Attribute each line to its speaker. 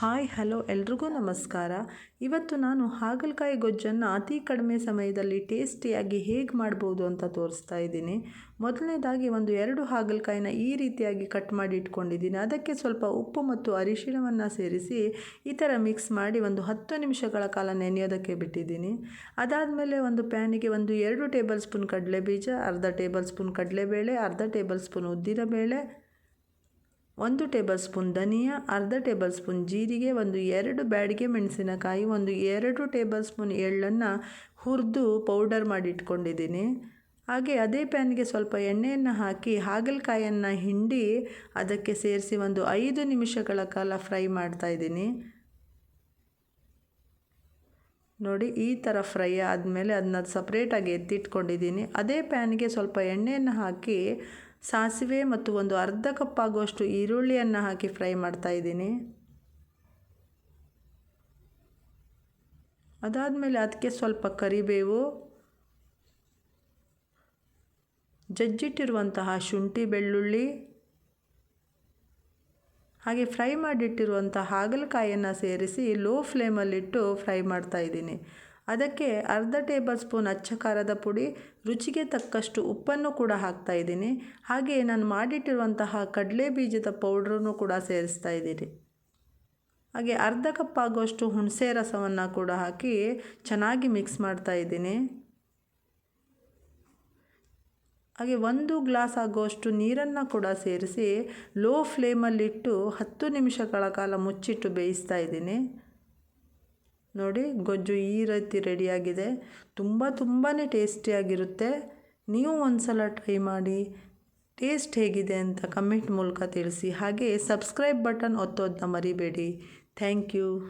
Speaker 1: Hi, hello, ಎಲ್ರಿಗೂ ನಮಸ್ಕಾರ. ಇವತ್ತು ನಾನು ಹಾಗಲಕಾಯಿ ಗೊಜ್ಜನ್ನು ಅತಿ ಕಡಿಮೆ ಸಮಯದಲ್ಲಿ ಟೇಸ್ಟಿಯಾಗಿ ಹೇಗೆ ಮಾಡ್ಬೋದು ಅಂತ ತೋರಿಸ್ತಾ ಇದ್ದೀನಿ. ಮೊದಲನೇದಾಗಿ ಒಂದು ಎರಡು ಹಾಗಲಕಾಯಿನ ಈ ರೀತಿಯಾಗಿ ಕಟ್ ಮಾಡಿ ಇಟ್ಕೊಂಡಿದ್ದೀನಿ. ಅದಕ್ಕೆ ಸ್ವಲ್ಪ ಉಪ್ಪು ಮತ್ತು ಅರಿಶಿಣವನ್ನು ಸೇರಿಸಿ ಈ ಥರ ಮಿಕ್ಸ್ ಮಾಡಿ ಒಂದು ಹತ್ತು ನಿಮಿಷಗಳ ಕಾಲ ನೆನೆಯೋದಕ್ಕೆ ಬಿಟ್ಟಿದ್ದೀನಿ. ಅದಾದಮೇಲೆ ಒಂದು ಪ್ಯಾನಿಗೆ ಒಂದು ಎರಡು ಟೇಬಲ್ ಸ್ಪೂನ್ ಕಡಲೆಬೀಜ, ಅರ್ಧ ಟೇಬಲ್ ಸ್ಪೂನ್ ಕಡಲೆಬೇಳೆ, ಅರ್ಧ ಟೇಬಲ್ ಸ್ಪೂನ್ ಉದ್ದಿನಬೇಳೆ ಒಂದು ಟೇಬಲ್ ಸ್ಪೂನ್ ಧನಿಯಾ, ಅರ್ಧ ಟೇಬಲ್ ಸ್ಪೂನ್ ಜೀರಿಗೆ, ಒಂದು ಎರಡು ಬ್ಯಾಡಿಗೆ ಮೆಣಸಿನಕಾಯಿ, ಒಂದು ಎರಡು ಟೇಬಲ್ ಸ್ಪೂನ್ ಎಳ್ಳನ್ನು ಹುರಿದು ಪೌಡರ್ ಮಾಡಿ ಇಟ್ಕೊಂಡಿದ್ದೀನಿ ಹಾಗೆ ಅದೇ ಪ್ಯಾನ್ಗೆ ಸ್ವಲ್ಪ ಎಣ್ಣೆಯನ್ನು ಹಾಕಿ ಹಾಗಲಕಾಯನ್ನು ಹಿಂಡಿ ಅದಕ್ಕೆ ಸೇರಿಸಿ ಒಂದು ಐದು ನಿಮಿಷಗಳ ಕಾಲ ಫ್ರೈ ಮಾಡ್ತಾಯಿದ್ದೀನಿ ನೋಡಿ, ಈ ಥರ ಫ್ರೈ ಆದಮೇಲೆ ಅದನ್ನ ಸಪ್ರೇಟಾಗಿ ಎತ್ತಿಟ್ಕೊಂಡಿದ್ದೀನಿ. ಅದೇ ಪ್ಯಾನ್ಗೆ ಸ್ವಲ್ಪ ಎಣ್ಣೆಯನ್ನು ಹಾಕಿ ಸಾಸಿವೆ ಮತ್ತು ಒಂದು ಅರ್ಧ ಕಪ್ ಆಗುವಷ್ಟು ಈರುಳ್ಳಿಯನ್ನು ಹಾಕಿ ಫ್ರೈ ಮಾಡ್ತಾ ಇದ್ದೀನಿ. ಅದಾದಮೇಲೆ ಅದಕ್ಕೆ ಸ್ವಲ್ಪ ಕರಿಬೇವು, ಜಜ್ಜಿಟ್ಟಿರುವಂತಹ ಶುಂಠಿ ಬೆಳ್ಳುಳ್ಳಿ, ಹಾಗೆ ಫ್ರೈ ಮಾಡಿಟ್ಟಿರುವಂಥ ಹಾಗಲಕಾಯಿಯನ್ನು ಸೇರಿಸಿ ಲೋ ಫ್ಲೇಮಲ್ಲಿಟ್ಟು ಫ್ರೈ ಮಾಡ್ತಾಯಿದ್ದೀನಿ ಅದಕ್ಕೆ ಅರ್ಧ ಟೇಬಲ್ ಸ್ಪೂನ್ ಅಚ್ಚ ಖಾರದ ಪುಡಿ, ರುಚಿಗೆ ತಕ್ಕಷ್ಟು ಉಪ್ಪನ್ನು ಕೂಡ ಹಾಕ್ತಾ ಇದ್ದೀನಿ. ಹಾಗೆ ನಾನು ಮಾಡಿಟ್ಟಿರುವಂತಹ ಕಡಲೆ ಬೀಜದ ಪೌಡ್ರನ್ನು ಕೂಡ ಸೇರಿಸ್ತಾ ಇದ್ದೀರಿ ಹಾಗೆ ಅರ್ಧ ಕಪ್ ಆಗುವಷ್ಟು ಹುಣಸೆ ರಸವನ್ನು ಕೂಡ ಹಾಕಿ ಚೆನ್ನಾಗಿ ಮಿಕ್ಸ್ ಮಾಡ್ತಾ ಇದ್ದೀನಿ. ಹಾಗೆ ಒಂದು ಗ್ಲಾಸ್ ಆಗುವಷ್ಟು ನೀರನ್ನು ಕೂಡ ಸೇರಿಸಿ ಲೋ ಫ್ಲೇಮಲ್ಲಿಟ್ಟು ಹತ್ತು ನಿಮಿಷಗಳ ಕಾಲ ಮುಚ್ಚಿಟ್ಟು ಬೇಯಿಸ್ತಾ ಇದ್ದೀನಿ. ನೋಡಿ, ಗೊಜ್ಜು ಈ ರೀತಿ ರೆಡಿಯಾಗಿದೆ. ತುಂಬ ತುಂಬಾ ಟೇಸ್ಟಿಯಾಗಿರುತ್ತೆ. ನೀವು ಒಂದು ಸಲ ಟ್ರೈ ಮಾಡಿ. ಟೇಸ್ಟ್ ಹೇಗಿದೆ ಅಂತ ಕಮೆಂಟ್ ಮೂಲಕ ತಿಳಿಸಿ. ಹಾಗೆ ಸಬ್ಸ್ಕ್ರೈಬ್ ಬಟನ್ ಒತ್ತೋದನ್ನ ಮರಿಬೇಡಿ. Thank you.